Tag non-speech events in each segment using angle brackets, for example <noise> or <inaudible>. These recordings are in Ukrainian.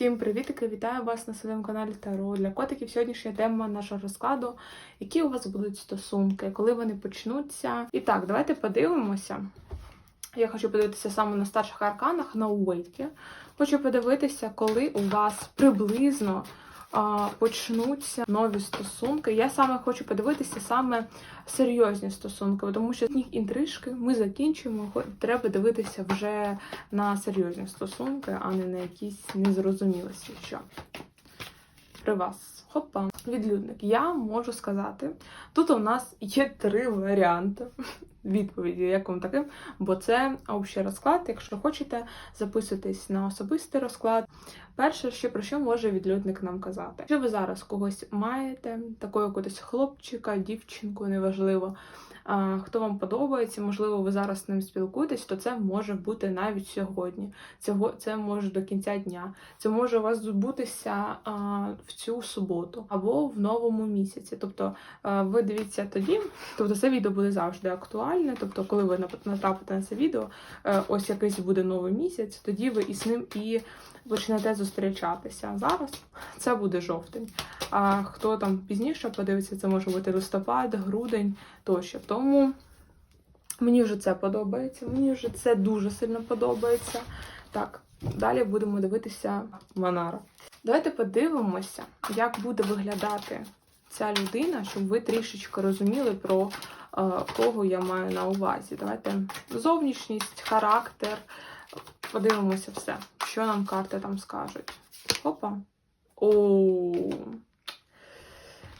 Всім привітки! Вітаю вас на своєму каналі Таро. Для котиків сьогоднішня тема нашого розкладу. Які у вас будуть стосунки, коли вони почнуться. І так, давайте подивимося. Я хочу подивитися саме на старших арканах на Уейті. Хочу подивитися, коли у вас приблизно почнуться нові стосунки. Я саме хочу подивитися саме серйозні стосунки, тому що з них інтрижки ми закінчуємо. Треба дивитися вже на серйозні стосунки, а не на якісь незрозумілості. Що при вас. Хопа, відлюдник. Я можу сказати, тут у нас є три варіанти відповіді, як вам таким, бо це общий розклад. Якщо хочете, записуйтесь на особистий розклад. Перше, що про що може відлюдник нам казати? Якщо ви зараз когось маєте, такого якогось хлопчика, дівчинку, неважливо. Хто вам подобається, можливо, ви зараз з ним спілкуєтесь, то це може бути навіть сьогодні. Цього це може до кінця дня. Це може у вас відбутися а, в цю суботу або в новому місяці. Тобто ви дивіться тоді, тобто це відео буде завжди актуальне. Тобто, коли ви натрапите на це відео, е, ось якийсь буде новий місяць, тоді ви із ним і почнете зустрічатися. Зараз це буде жовтень. А хто там пізніше подивиться, це може бути листопад, грудень тощо. Тому мені вже це подобається. Мені вже це дуже сильно подобається. Так, далі будемо дивитися Манара. Давайте подивимося, як буде виглядати ця людина, щоб ви трішечки розуміли про е, кого я маю на увазі. Давайте зовнішність, характер. Подивимося все, що нам карти там скажуть. Опа. О.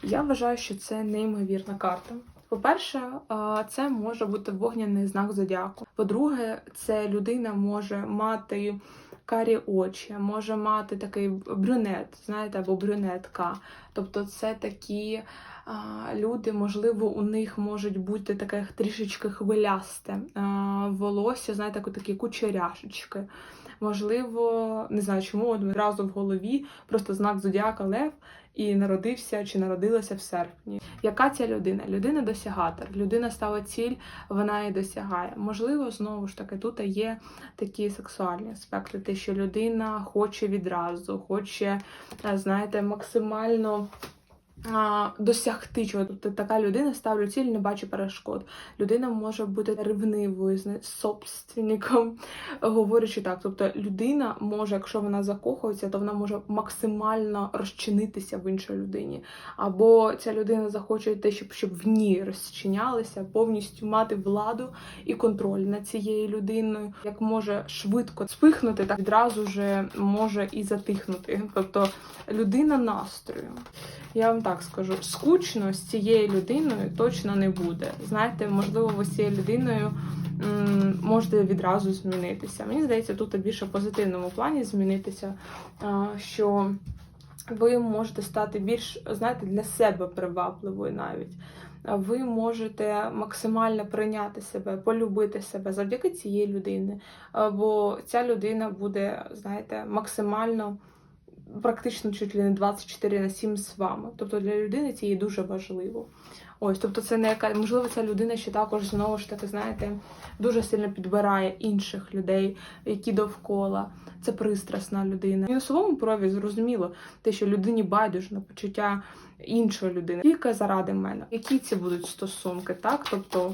Я вважаю, що це неймовірна карта. По-перше, це може бути вогняний знак зодіаку. По-друге, це людина може мати карі очі, може мати такий брюнет, знаєте, або брюнетка. Тобто, це такі люди, можливо, у них можуть бути таке трішечки хвилясте волосся, знаєте, такі кучеряшечки. Можливо, не знаю, чому одразу в голові просто знак зодіака Лев і народився чи народилася в серпні. Яка ця людина? Людина досягатор, людина ставить ціль, вона її досягає. Можливо, знову ж таки, тут є такі сексуальні аспекти, те, що людина хоче відразу, хоче, знаєте, максимально. А, Досягти чого. Тобто така людина ставлю ціль, не бачу перешкод. Людина може бути ревнивою, зна- собственником, <laughs> говорячи так. Тобто людина може, якщо вона закохується, то вона може максимально розчинитися в іншій людині. Або ця людина захоче те, щоб, щоб в ній розчинялися, повністю мати владу і контроль над цією людиною. Як може швидко спихнути, так відразу же може і затихнути. Тобто людина настрою. Я вам так скажу, скучно з цією людиною точно не буде. Знаєте, можливо, ви з цією людиною можете відразу змінитися. Мені здається, тут більше в позитивному плані змінитися, що ви можете стати більш, знаєте, для себе привабливою навіть. Ви можете максимально прийняти себе, полюбити себе завдяки цієї людини. Бо ця людина буде, знаєте, максимально практично чуть ли не 24 на 7 з вами. Тобто для людини цієї дуже важливо. Ось, тобто, це не яка можливо, ця людина ще також знову ж таки, знаєте, дуже сильно підбирає інших людей, які довкола. Це пристрасна людина. І у своєму прові зрозуміло, те, що людині байдуже на почуття іншої людини, тільки заради мене. Які ці будуть стосунки, так? Тобто,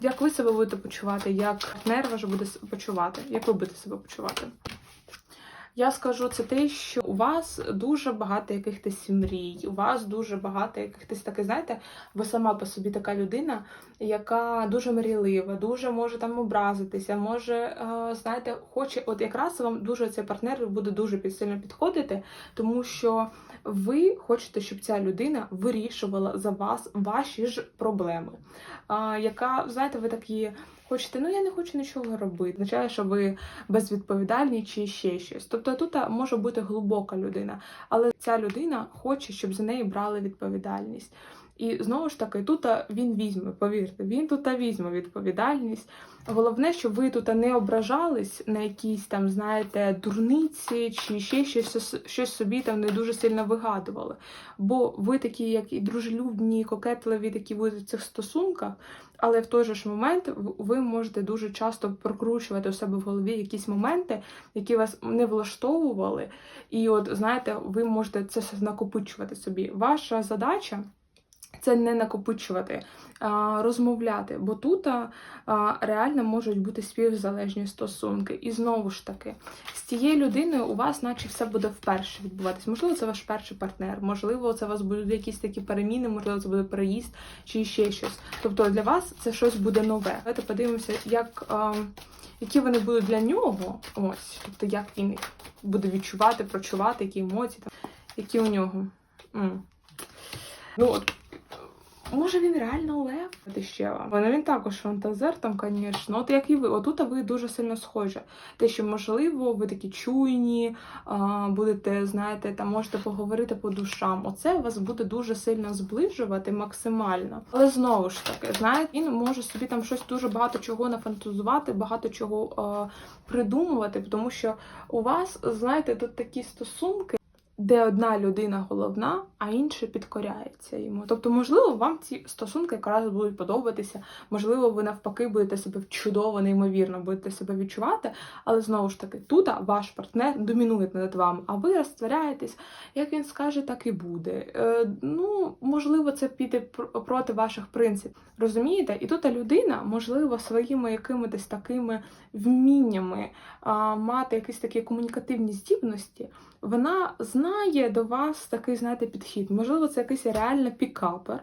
як ви себе будете почувати, як партнер ваш буде с- почувати, як ви будете себе почувати? Я скажу це те, що у вас дуже багато якихось мрій, у вас дуже багато якихось таких, знаєте, ви сама по собі така людина, яка дуже мрійлива, дуже може там образитися, може, е, знаєте, хоче, от якраз вам дуже цей партнер буде дуже сильно підходити, тому що ви хочете, щоб ця людина вирішувала за вас ваші ж проблеми. Яка, знаєте, ви такі хочете, ну я не хочу нічого робити. Означає, що ви безвідповідальні чи ще щось. Тобто тут може бути глибока людина, але ця людина хоче, щоб за неї брали відповідальність. І знову ж таки, тут він візьме, повірте, він тут візьме відповідальність. Головне, щоб ви тут не ображались на якісь там, знаєте, дурниці чи ще щось, щось собі там не дуже сильно вигадували. Бо ви такі, як і дружелюбні, кокетливі, такі будете в цих стосунках, але в той же ж момент ви можете дуже часто прокручувати у себе в голові якісь моменти, які вас не влаштовували. І от знаєте, ви можете це накопичувати собі. Ваша задача. Це не накопичувати, а розмовляти, бо тут а, реально можуть бути співзалежні стосунки. І знову ж таки, з цією людиною у вас, наче все буде вперше відбуватись. Можливо, це ваш перший партнер, можливо, це у вас будуть якісь такі переміни, можливо, це буде переїзд чи ще щось. Тобто для вас це щось буде нове. Давайте подивимося, як, а, які вони будуть для нього. Ось, тобто як він буде відчувати, прочувати, які емоції, там, які у нього. М. Ну от. Може він реально лев? Ти ще вам. Ну він також фантазер там, звісно. От як і ви. Отут ви дуже сильно схожі. Те, що можливо, ви такі чуйні, будете, знаєте, там можете поговорити по душам. Оце вас буде дуже сильно зближувати максимально. Але знову ж таки, знаєте, він може собі там щось дуже багато чого нафантазувати, багато чого а, придумувати, тому що у вас, знаєте, тут такі стосунки де одна людина головна, а інша підкоряється йому. Тобто, можливо, вам ці стосунки якраз будуть подобатися, можливо, ви навпаки будете себе чудово, неймовірно будете себе відчувати, але знову ж таки, тут ваш партнер домінує над вами, а ви розтворяєтесь, як він скаже, так і буде. Е, ну, можливо, це піде проти ваших принципів. Розумієте? І тут людина, можливо, своїми якимись такими вміннями а, мати якісь такі комунікативні здібності, вона знає до вас такий, знаєте, підхід. Можливо, це якийсь реально пікапер.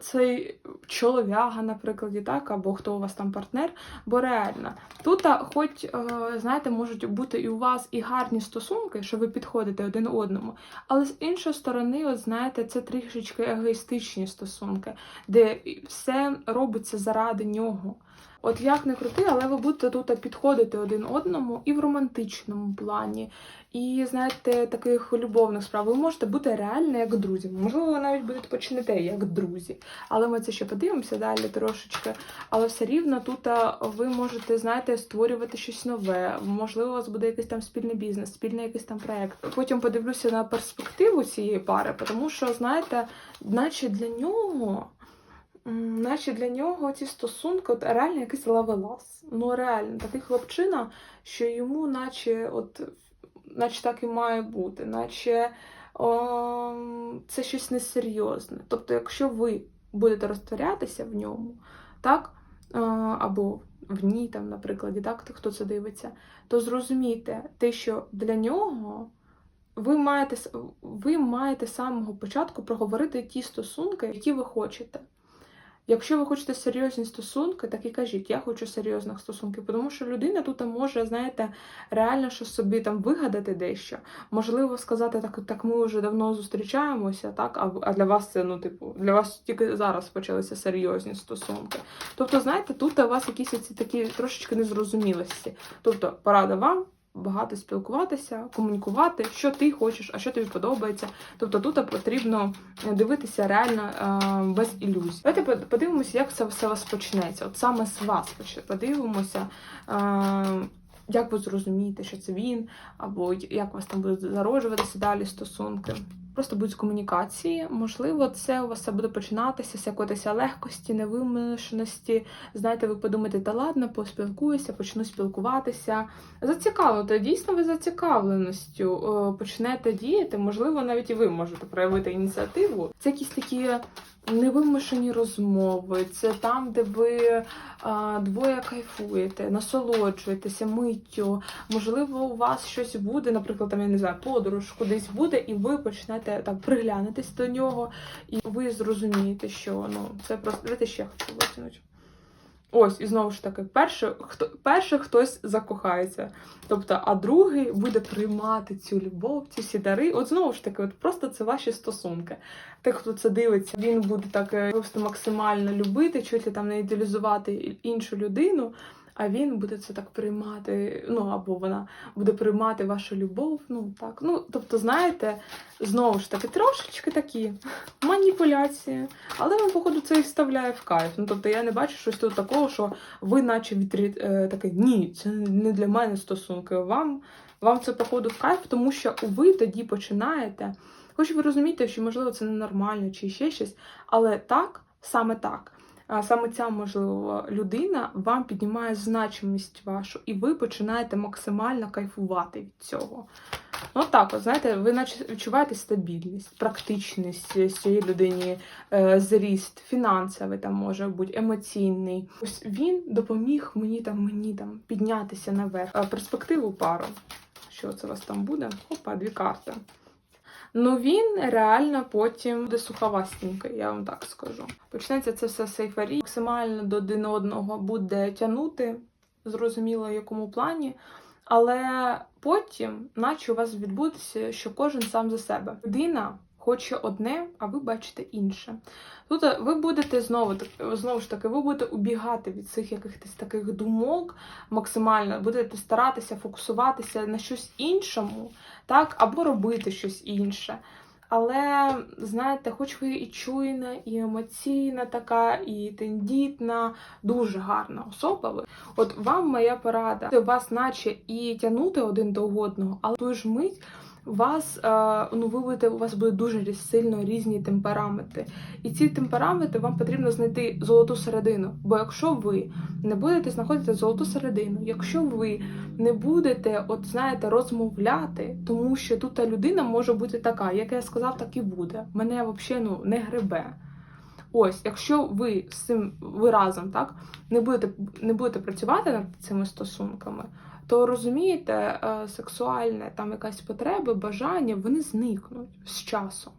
Цей чолов'яга, наприклад, так, або хто у вас там партнер, бо реально тут, хоч, е, знаєте, можуть бути і у вас і гарні стосунки, що ви підходите один одному, але з іншої сторони, от знаєте, це трішечки егоїстичні стосунки, де все робиться заради нього. От як не крути, але ви будете тут підходити один одному і в романтичному плані, і знаєте, таких любовних справ. Ви можете бути реально як друзі. Можливо, ви навіть будете почнете як друзі. Але ми це ще подивимося далі трошечки. Але все рівно тут ви можете, знаєте, створювати щось нове. Можливо, у вас буде якийсь там спільний бізнес, спільний якийсь там проект. Потім подивлюся на перспективу цієї пари, тому що, знаєте, наче для нього. Наче для нього ці стосунки от реально якийсь лавелас. Ну реально, такий хлопчина, що йому, наче, от, наче так і має бути, наче о, це щось несерйозне. Тобто, якщо ви будете розтворятися в ньому, так, а, або в ній, там, наприклад, так, хто це дивиться, то зрозумійте те, що для нього. Ви маєте, ви маєте з самого початку проговорити ті стосунки, які ви хочете. Якщо ви хочете серйозні стосунки, так і кажіть, я хочу серйозних стосунків, тому що людина тут може, знаєте, реально щось собі там вигадати дещо. Можливо, сказати, так, так ми вже давно зустрічаємося, так, а, для вас це, ну, типу, для вас тільки зараз почалися серйозні стосунки. Тобто, знаєте, тут у вас якісь ці такі трошечки незрозумілості. Тобто, порада вам. Багато спілкуватися, комунікувати, що ти хочеш, а що тобі подобається. Тобто тут потрібно дивитися реально е, без ілюзій. Давайте подивимося, як це все вас почнеться. От саме з вас подивимося, е, як ви зрозумієте, що це він, або як у вас там будуть зароджуватися далі стосунки. Просто будуть комунікації. Можливо, це у вас все буде починатися з якоїсь легкості, невимушеності. Знаєте, ви подумаєте, та ладно, поспілкуюся, почну спілкуватися. Зацікавлено, дійсно ви зацікавленістю е, почнете діяти. Можливо, навіть і ви можете проявити ініціативу. Це якісь такі невимушені розмови, це там, де ви а, двоє кайфуєте, насолоджуєтеся миттю. Можливо, у вас щось буде, наприклад, там я не знаю, подорож кудись буде, і ви почнете там приглянутись до нього, і ви зрозумієте, що ну це просто Давайте ще хочу витягнути. Ось, і знову ж таки, перше, хто, перше хтось закохається. Тобто, а другий буде приймати цю любов, ці всі дари. От знову ж таки, от просто це ваші стосунки. Тих, хто це дивиться, він буде так е, просто максимально любити, чуть ли там не ідеалізувати іншу людину. А він буде це так приймати, ну або вона буде приймати вашу любов. Ну так. Ну, тобто, знаєте, знову ж таки, трошечки такі маніпуляції, але вам, походу, це і вставляє в кайф. Ну, тобто, я не бачу щось тут такого, що ви, наче відрі... е, таке, ні, це не для мене стосунки. Вам, вам це, походу, в кайф, тому що ви тоді починаєте. Хоч ви розумієте, що можливо це ненормально чи ще щось, але так, саме так. Саме ця можливо людина вам піднімає значимість вашу, і ви починаєте максимально кайфувати від цього. Ну так, от, знаєте, ви наче відчуваєте стабільність, практичність з цієї людині, е, зріст, фінансовий там може бути, емоційний. Ось він допоміг мені там мені там піднятися наверх. Е, Перспективу пару. Що це у вас там буде? Опа, дві карти. Ну він реально потім буде суховастенький, я вам так скажу. Почнеться це все сейфарі, максимально до один одного буде тягнути, зрозуміло, в якому плані. Але потім, наче у вас відбудеться, що кожен сам за себе. Людина хоче одне, а ви бачите інше. Тут е, ви будете знову так- знову ж таки, ви будете убігати від цих якихось таких думок максимально, будете старатися фокусуватися на щось іншому, так, або робити щось інше. Але знаєте, хоч ви і чуйна, і емоційна така, і тендітна, дуже гарна особа. Ви. От вам моя порада. Вас, наче і тягнути один до одного, але в ту ж мить вас, е, ну, ви будете, у вас будуть дуже сильно різні темпераменти. І ці темпераменти вам потрібно знайти золоту середину. Бо якщо ви не будете знаходити золоту середину, якщо ви не будете, от знаєте, розмовляти, тому що тут та людина може бути така, як я сказав, так і буде. Мене взагалі ну, не гребе. Ось, якщо ви з цим ви разом так не будете, не будете працювати над цими стосунками, то розумієте, е, сексуальне там якась потреба, бажання, вони зникнуть з часом.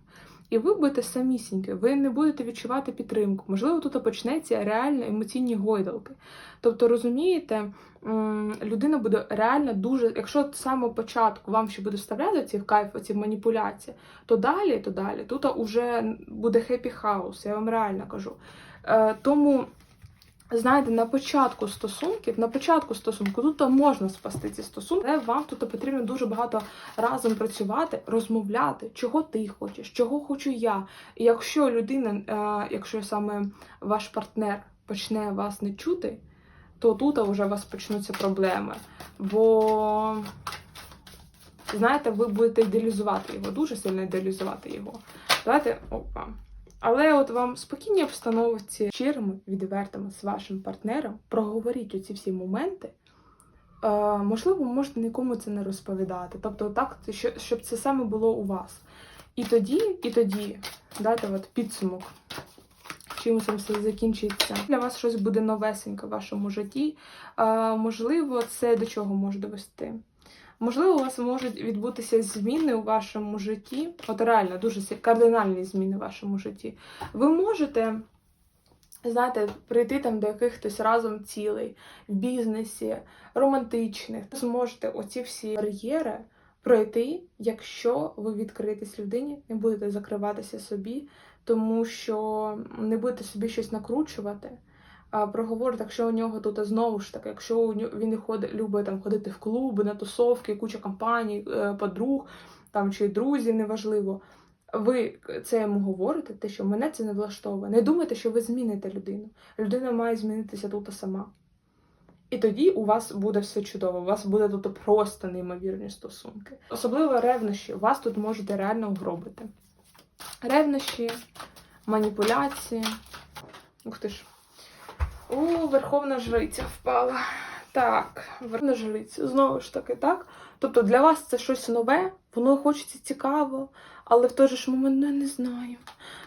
І ви будете самісінькі, ви не будете відчувати підтримку. Можливо, тут почнеться реально емоційні гойдалки. Тобто, розумієте, людина буде реально дуже, якщо з самого початку вам ще буде вставляти ці в кайф, ці маніпуляції, то далі, то далі, тут уже буде хеппі хаус, я вам реально кажу. Е, тому. Знаєте, на початку стосунків, на початку стосунку тут можна спасти ці стосунки, але вам тут потрібно дуже багато разом працювати, розмовляти, чого ти хочеш, чого хочу я. І якщо людина, е, якщо саме ваш партнер почне вас не чути, то тут вже у вас почнуться проблеми. Бо, знаєте, ви будете ідеалізувати його, дуже сильно ідеалізувати його. Давайте, опа. Але от вам в спокійній обстановці, щирими, відвертими з вашим партнером, проговоріть оці всі моменти. Е, можливо, можете нікому це не розповідати. Тобто, так, щоб це саме було у вас. І тоді, і тоді дайте от підсумок, чим це все закінчиться. Для вас щось буде новесеньке в вашому житті. Е, можливо, це до чого може довести. Можливо, у вас можуть відбутися зміни у вашому житті, от реально дуже кардинальні зміни в вашому житті. Ви можете, знаєте, прийти там до якихось разом цілей в бізнесі, романтичних. Ви зможете оці всі бар'єри пройти, якщо ви відкритесь людині, не будете закриватися собі, тому що не будете собі щось накручувати а, проговорити, якщо у нього тут знову ж таки, якщо у нього, він ходить, любить там ходити в клуби, на тусовки, куча компаній, е, подруг там чи друзів, неважливо. Ви це йому говорите, те, що мене це не влаштовує. Не думайте, що ви зміните людину. Людина має змінитися тут сама. І тоді у вас буде все чудово, у вас буде тут просто неймовірні стосунки. Особливо ревнощі, вас тут можете реально угробити. Ревнощі, маніпуляції. Ух ти ж. О, Верховна Жриця впала. Так, Верховна Жриця, знову ж таки, так? Тобто для вас це щось нове, воно хочеться цікаво, але в той же ж момент ну, я не знаю.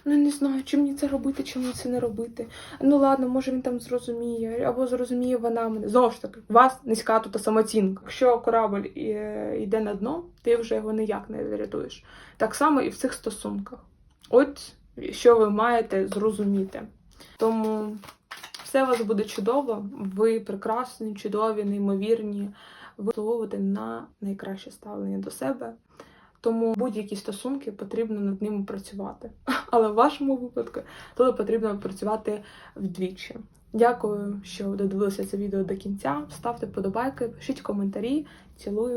Ну я не знаю, чи мені це робити, чи мені це не робити. Ну ладно, може він там зрозуміє, або зрозуміє вона мене. Знову ж таки, у вас низька тут самооцінка. Якщо корабль е, йде на дно, ти вже його ніяк не врятуєш. Так само і в цих стосунках. От що ви маєте зрозуміти. Тому все у вас буде чудово, ви прекрасні, чудові, неймовірні. Ви заслуговуєте на найкраще ставлення до себе. Тому будь-які стосунки потрібно над ними працювати. <laughs> Але в вашому випадку тут потрібно працювати вдвічі. Дякую, що додивилися це відео до кінця. Ставте вподобайки, пишіть коментарі. Цілую.